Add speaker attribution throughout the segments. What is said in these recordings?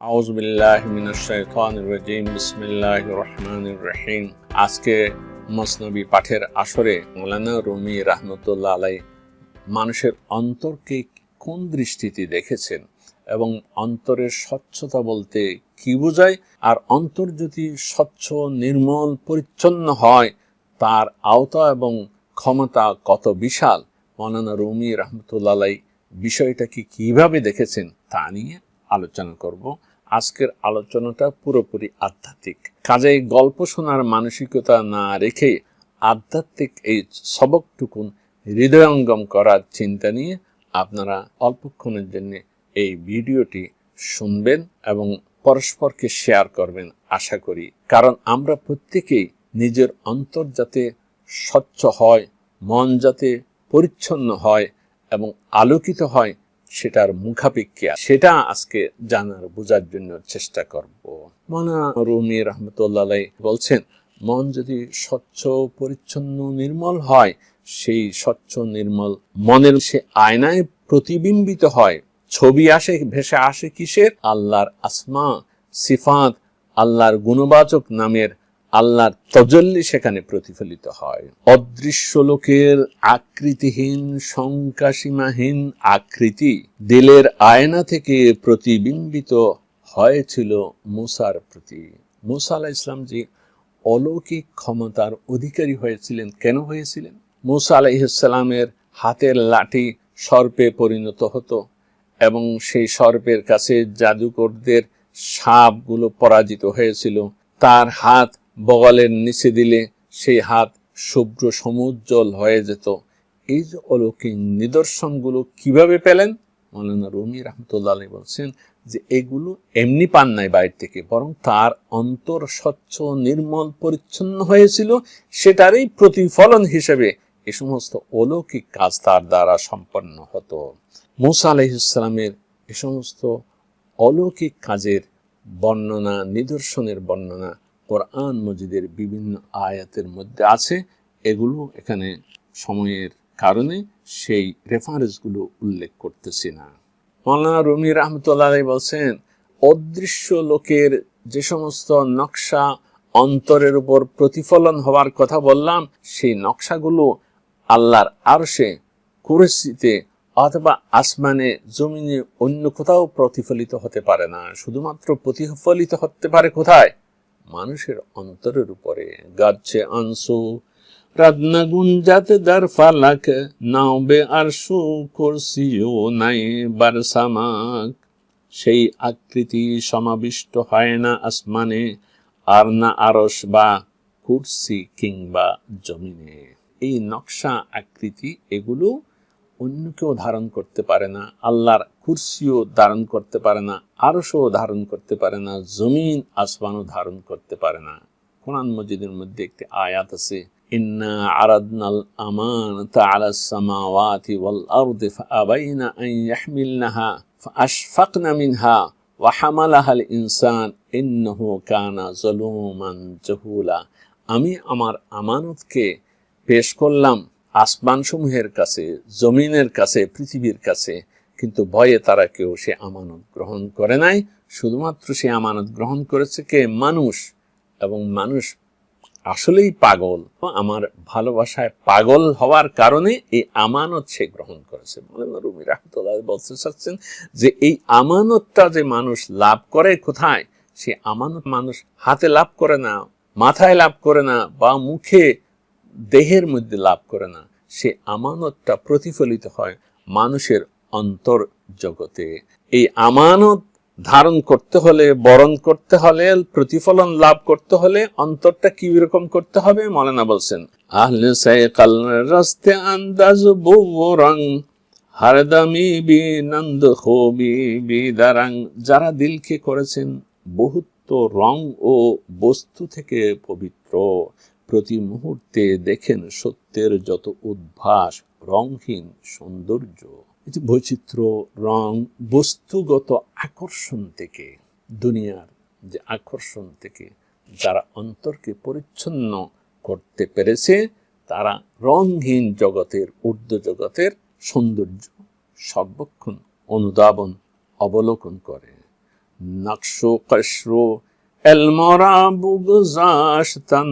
Speaker 1: আউজ বিল্লাহ রাজিম, বিসমিল্লাহির রহমানির রহিম। আজকে মসনবী পাঠের আসরে মৌলানা রুমি রাহমাতুল্লাহ আলাই মানুষের অন্তরকে কোন দৃষ্টিতে দেখেছেন এবং অন্তরের স্বচ্ছতা বলতে কি বোঝায়? আর অন্তর যদি স্বচ্ছ, নির্মল, পরিচ্ছন্ন হয়, তার আওতা এবং ক্ষমতা কত বিশাল? মৌলানা রুমি রহমতুল্লাহ আলাই বিষয়টাকে কীভাবে দেখেছেন তা নিয়ে আলোচনা করব। আজকের আলোচনাটা পুরোপুরি আধ্যাত্মিক। কাজেই গল্প শোনার মানসিকতা না রেখে আধ্যাত্মিক এই সবকটুকুন হৃদয়ঙ্গম করার চিন্তা নিয়ে আপনারা অল্পক্ষণের জন্য এই ভিডিওটি শুনবেন এবং পরস্পরকে শেয়ার করবেন আশা করি। কারণ আমরা প্রত্যেকেই নিজের অন্তর যাতে স্বচ্ছ হয়, মন যাতে পরিচ্ছন্ন হয় এবং আলোকিত হয় সেটার মুখাপেক্ষিয়া, সেটা আজকে জানার, বোঝার জন্য চেষ্টা করব। মনা রুমি রহমতুল্লাহ বলছেন, মন যদি স্বচ্ছ, পরিচ্ছন্ন, নির্মল হয়, সেই স্বচ্ছ, নির্মল মনের সে আয়নায় প্রতিবিম্বিত হয়, ছবি আসে, ভেসে আসে কিসের? আল্লাহর আসমা, সিফাত, আল্লাহর গুণবাচক নামের আল্লাহর তজল্লি সেখানে প্রতিফলিত হয়। অদৃশ্য লোকের আকৃতিহীন, শঙ্কাসীমাহীন আকৃতি দিলের আয়না থেকে প্রতিবিম্বিত হয়েছিল মুসার প্রতি। মুসা আলাহ ইসলাম যে অলৌকিক ক্ষমতার অধিকারী হয়েছিলেন, কেন হয়েছিলেন? মুসা আলাইসালামের হাতের লাঠি সর্পে পরিণত হতো এবং সেই সর্পের কাছে জাদুকরদের সাপগুলো পরাজিত হয়েছিল। তার হাত বগলের নিচে দিলে সেই হাত শুভ্র সমুজ্জ্বল হয়ে যেত। এই যে অলৌকিক নিদর্শনগুলো কীভাবে পেলেন? মৌলানা রুমি রহমতুল্লাহ বলছেন যে এগুলো এমনি পান নাই বাইরে থেকে, বরং তার অন্তর স্বচ্ছ, নির্মল, পরিচ্ছন্ন হয়েছিল। সেটারই প্রতিফলন হিসেবে এ সমস্ত অলৌকিক কাজ তার দ্বারা সম্পন্ন হতো। মুসা আলহিসামের এ সমস্ত অলৌকিক কাজের বর্ণনা, নিদর্শনের বর্ণনা কোরআন মজিদের বিভিন্ন আয়াতের মধ্যে আছে। এগুলো এখানে সময়ের কারণে সেই রেফারেন্সগুলো উল্লেখ করতেছি না। মৌলানা রুমি রহমতুল্লাহ বলছেন, অদৃশ্য লোকের যে সমস্ত নকশা অন্তরের উপর প্রতিফলন হওয়ার কথা বললাম, সেই নকশাগুলো আল্লাহর আরশে, কুরসিতে অথবা আসমানে, জমিনে অন্য কোথাও প্রতিফলিত হতে পারে না। শুধুমাত্র প্রতিফলিত হতে পারে কোথায়? মানুষের অন্তরের উপরে গাচ্ছে আনসু ফালাক করসিও নাই বারসামাক সেই আকৃতি সমাবিষ্ট হয় না আসমানে, আর না আরস বা কুরসি কিংবা জমিনে। এই নকশা আকৃতি এগুলো অন্য কেউ ধারণ করতে পারে না, আল্লাহর কুরসিও ধারণ করতে পারে না, আরশও ধারণ করতে পারে না, জমিন, আসমানও ধারণ করতে পারে না। কোরআন মজিদের মধ্যে একটি আয়াত আছে, ইন্না আরাদনাল আমানাতা আলা সামাওয়াতি ওয়াল আরদি ফাআবাইনা আন ইয়াহমিলনাহা ফাআশফাকনা মিনহা ওয়া ইনসান ইন্নাহু কানা যালুমান জাহুলা। আমি আমার আমানতকে পেশ করলাম আসমানসমূহের কাছে, জমিনের কাছে, পৃথিবীর কাছে, কিন্তু ভয়ে তারা কেউ সে আমানত গ্রহণ করে নাই। শুধুমাত্র সে আমানত গ্রহণ করেছে কে? মানুষ। এবং মানুষ আসলেই পাগল। আমার ভালোবাসায় পাগল হওয়ার কারণে এই আমানত সে গ্রহণ করেছে। রুমি রাহতুল্লাহ বলতে চাচ্ছেন যে এই আমানতটা যে মানুষ লাভ করে কোথায়? সে আমানত মানুষ হাতে লাভ করে না, মাথায় লাভ করে না, বা মুখে দেহের মধ্যে লাভ করে না, সে আমানতটা প্রতিফলিত হয় মানুষের অন্তর জগতে এই আমানত ধারণ করতে হলে, বরণ করতে হলে, প্রতিফলন লাভ করতে হলে অন্তরটা কি রকম করতে হবে মৌলানা বলছেন, আহলে সাইকাল রাস্তে আন্দাজ বউ রং হারদামি বি নন্দ হবি বিদারাং। যারা দিলকে করেছেন বহুত রং ও বস্তু থেকে পবিত্র। প্রতি মুহূর্তে দেখেন সত্যের যত উদ্ভাস রংহীন সৌন্দর্য। বৈচিত্র্য, রং, বস্তুগত আকর্ষণ থেকে, দুনিয়ার যে আকর্ষণ থেকে যারা অন্তরকে পরিচ্ছন্ন করতে পেরেছে, তারা রংহীন জগতের, ঊর্ধ্ব জগতের সৌন্দর্য সর্বক্ষণ অনুধাবন, অবলোকন করে। নকশু কশরু এল মরা বুগজাশতান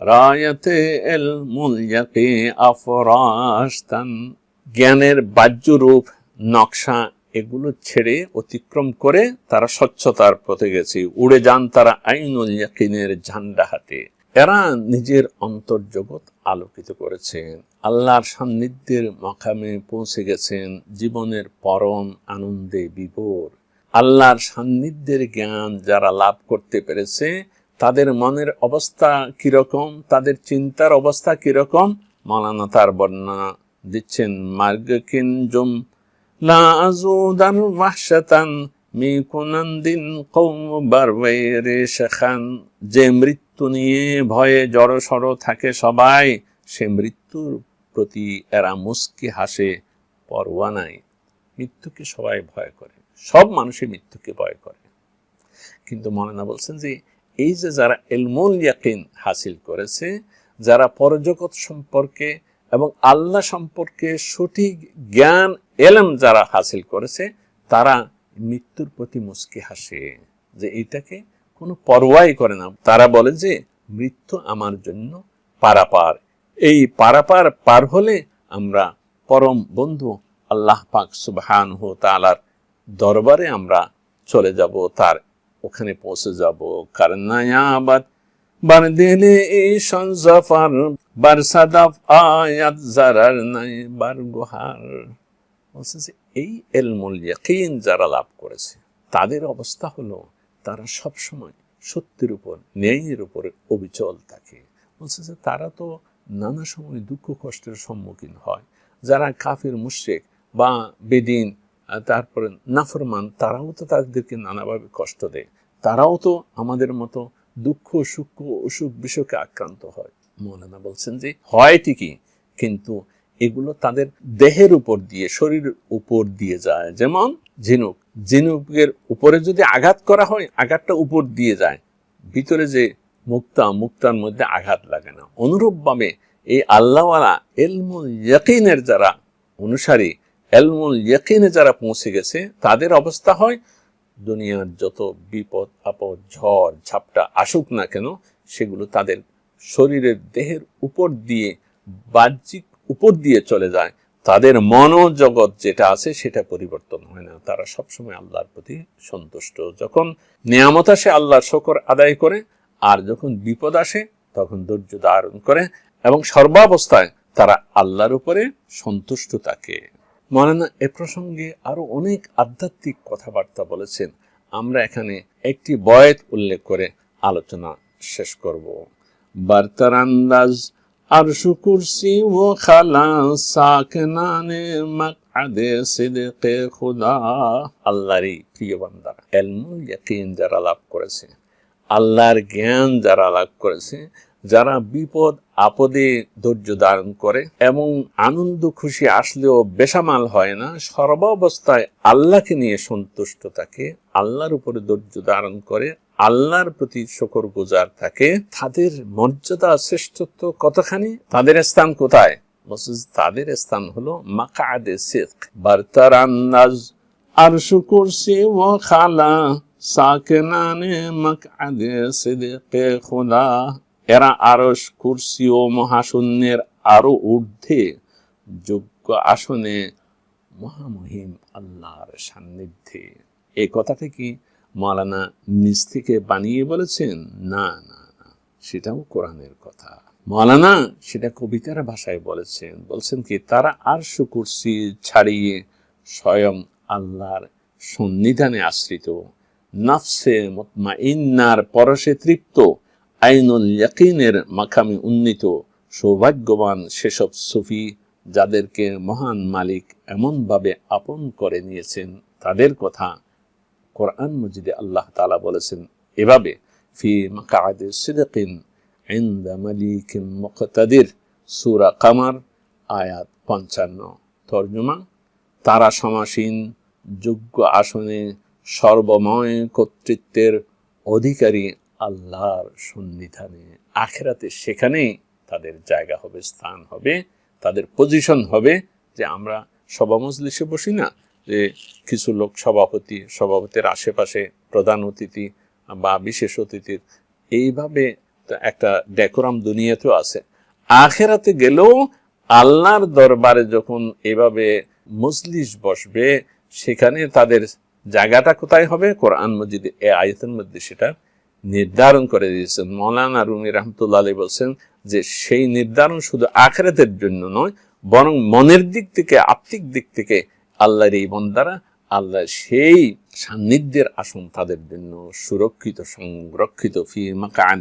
Speaker 1: রায়তে এল মুলয়াকে আফরাশতান। জ্ঞানের বাহ্য রূপ নকশা এগুলো ছেড়ে অতিক্রম করে তারা স্বচ্ছতার পথে গেছে। উড়ে যান তারা আইনুল ইয়াকিনের ঝান্ডা হাতে। এরা নিজের অন্তর্জগৎ আলোকিত করেছেন। আল্লাহর সান্নিধ্যের মাকামে পৌঁছে গেছেন। জীবনের পরম আনন্দে বিভোর। আল্লাহর সান্নিধ্যের জ্ঞান যারা লাভ করতে পেরেছে তাদের মনের অবস্থা কীরকম? তাদের চিন্তার অবস্থা কীরকম? মৌলানা তার বর্ণনা দিচ্ছেন, মার্গ কিঞ্জুম লা আজুদান ওয়াহশাতান মি কুনান্দিন কৌম বারওয়াইরে শেখান। যে মৃত্যু নিয়ে ভয়ে জড়সড় থাকে সবাই, সে মৃত্যুর প্রতি এরা মুস্কি হাসে, পরোয়া নাই। মৃত্যুকে সবাই ভয় করে। সব মানুষই মৃত্যুকে ভয় করে। কিন্তু মৌলানা বলছেন যে এই যে যারা এলমুল ইয়াকিন হাসিল করেছে, যারা পরজগৎ সম্পর্কে এবং আল্লাহ সম্পর্কে সঠিক জ্ঞান, এলম যারা হাসিল করেছে, তারা মৃত্যুর প্রতি মুস্কি হাসে। যে এইটাকে কোনো পরোয়াই করে না। তারা বলে যে, মৃত্যু আমার জন্য পারাপার। এই পারাপার পার হলে আমরা পরম বন্ধু আল্লাহ পাক সুবহান হো তালার দরবারে আমরা চলে যাব তার ওখানে পৌঁছে যাব। কারণ আবাদ। বার দিলে এই সঞ্জফার বার সাদাফ আয়াত জারার নাই, বার গুহার। বলছে যে, এই এলমুল ইয়াকিন যারা লাভ করেছে, তাদের অবস্থা হলো, তারা সব সময় সত্যের উপর, ন্যায়ের উপরে অবিচল থাকে। বলছে যে, তারা তো নানা সময় দুঃখ কষ্টের সম্মুখীন হয়। যারা কাফির মুশেক বা বেদিন, তারপরে নাফরমান, তারাও তো তাদেরকে নানাভাবে কষ্ট দেয়। তারাও তো আমাদের মতো দুঃখ, সুখ, অসুখ বিসুখে আক্রান্ত হয়। মৌলানা বলছেন যে, হয় ঠিকই, কিন্তু এগুলো তাদের দেহের উপর দিয়ে শরীরের উপর দিয়ে যায়। যেমন ঝিনুক, ঝিনুকের উপরে যদি আঘাত করা হয়, আঘাতটা উপর দিয়ে যায়। ভিতরে যে মুক্তা, মুক্তার মধ্যে আঘাত লাগে না। অনুরূপভাবে এই আল্লাহওয়ালা এলমুল ইয়াকিনের যারা অনুসারী, এলমুল ইয়াকিনে যারা পৌঁছে গেছে, তাদের অবস্থা হয় দুনিয়ার যত বিপদ, আপদ, ঝড়, ঝাপটা আসুক না কেন, সেগুলো তাদের শরীরের দেহের উপর দিয়ে, বাহ্যিক উপর দিয়ে চলে যায়। তাদের মনোজগৎ যেটা আছে, সেটা পরিবর্তন হয় না। তারা সবসময় আল্লাহর প্রতি সন্তুষ্ট। যখন নিয়ামত আসে, আল্লাহর শকর আদায় করে, আর যখন বিপদ আসে, তখন ধৈর্য ধারণ করে এবং সর্বাবস্থায় তারা আল্লাহর উপরে সন্তুষ্ট থাকে। মৌলানা এ প্রসঙ্গে আরও অনেক আধ্যাত্মিক কথাবার্তা বলেছেন। আমরা এখানে একটি বয়েত উল্লেখ করে আলোচনা শেষ করব। বার্তার আন্দাজ আর কুরসি ও খালা সাকনানে মাকআদে সিদকে খুদা। আল্লাহরই প্রিয় বান্দারা এলমুল যারা লাভ করেছে, আল্লাহর জ্ঞান যারা লাভ করেছে যারা বিপদ, আপদে ধৈর্য ধারণ করে এবং আনন্দ খুশি আসলেও বেসামাল হয় না, সর্বাবস্থায় আল্লাহকে নিয়ে সন্তুষ্ট থাকে, আল্লাহর উপরে ধৈর্য ধারণ করে, আল্লাহর প্রতি শকর গুজার থাকে। তাদের মর্যাদা, শ্রেষ্ঠত্ব কতখানি? তাদের স্থান কোথায়? তাদের স্থান হলো মাকাদে শেখ বার্তার আন্দাজ আর শুকুরসি ও খালা, সাকেনানে মাকাদে খুদা। এরা আরস, কুরসি ও মহাশূন্যের আরও ঊর্ধ্বে যোগ্য আসনে মহামহিম আল্লাহর সান্নিধ্যে। এই কথাটা কি মৌলানা নিজ থেকে বানিয়ে বলেছেন, না না না, সেটাও কোরআনের কথা। মৌলানা সেটা কবিতার ভাষায় বলেছেন। বলছেন কি, তারা আর সুকুরসি ছাড়িয়ে স্বয়ং আল্লাহর সন্নিধানে আশ্রিত। নফসে মতমা ইন্নার পরশে তৃপ্ত। আইনুল ইয়াকিনের মাখামে উন্নীত সৌভাগ্যবান সেসব সুফি যাদেরকে মহান মালিক এমনভাবে আপন করে নিয়েছেন, তাদের কথা কোরআন মজিদে আল্লাহ তালা বলেছেন। এভাবে ফি মাকাদে সিদ্দিন ইনদা মালিকিন মুকতাদির সূরা কামার, আয়াত পঞ্চান্ন। তর্জমা, তারা সমাসীন, যোগ্য আসনে সর্বময় কর্তৃত্বের অধিকারী আল্লাহর সন্নিধানে। আখেরাতে সেখানেই তাদের জায়গা হবে, স্থান হবে, তাদের পজিশন হবে যে আমরা সভা মজলিসে বসি না, যে কিছু লোক সভাপতি, সভাপতির আশেপাশে প্রধান অতিথি বা বিশেষ অতিথির। এইভাবে একটা ডেকোরাম দুনিয়াতেও আছে। আখেরাতে গেলেও আল্লাহর দরবারে যখন এভাবে মজলিস বসবে, সেখানে তাদের জায়গাটা কোথায় হবে? কোরআন মজিদ এ আয়তের মধ্যে সেটা নির্ধারণ করে দিয়েছেন। মৌলানা রুমি রহমতুল্লাহ আলী বলছেন যে, সেই নির্ধারণ শুধু আখেরাতের জন্য নয়, বরং মনের দিক থেকে, আত্মিক দিক থেকে আল্লাহর এই বন্দারা আল্লাহ সেই সান্নিধ্যের আসন তাদের জন্য সুরক্ষিত, সংরক্ষিত। ফি মাকাদ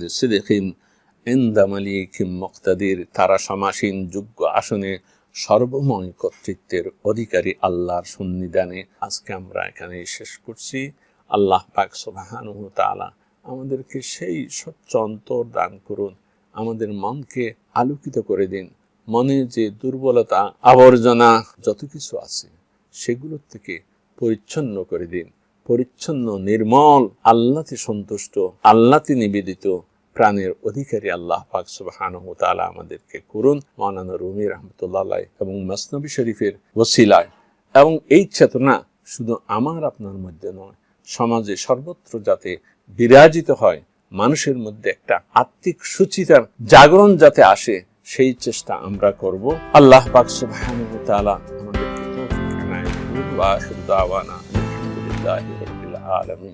Speaker 1: তারা সমাসীন, যোগ্য আসনে সর্বময় কর্তৃত্বের অধিকারী আল্লাহর সন্নিধানে আজকে আমরা এখানে শেষ করছি। আল্লাহ পাক সুবহানাহু তাআলা আমাদেরকে সেই স্বচ্ছ অন্তর দান করুন, আমাদের মনকে আলোকিত করে দিন, মনে যে দুর্বলতা, আবর্জনা যত কিছু আছে সেগুলোর থেকে পরিচ্ছন্ন করে দিন, পরিচ্ছন্ন, নির্মল, আল্লাতে সন্তুষ্ট, আল্লাতে নিবেদিত প্রাণের অধিকারী আল্লাহ পাক সুবহানাহু আমাদেরকে করুন। মাওলানা রুমি রহমতুল্লাহ এবং মাসনবী শরীফের ওসিলায়। এবং এই চেতনা শুধু আমার, আপনার মধ্যে নয়, সমাজে সর্বত্র যাতে বিরাজিত হয় মানুষের মধ্যে একটা আত্মিক সুচিতার জাগরণ যাতে আসে, সেই চেষ্টা আমরা করব। আল্লাহ পাক সুবহানাহু তাআলা আমাদেরকে তৌফিক দান করুন। ওয়া আলামিন।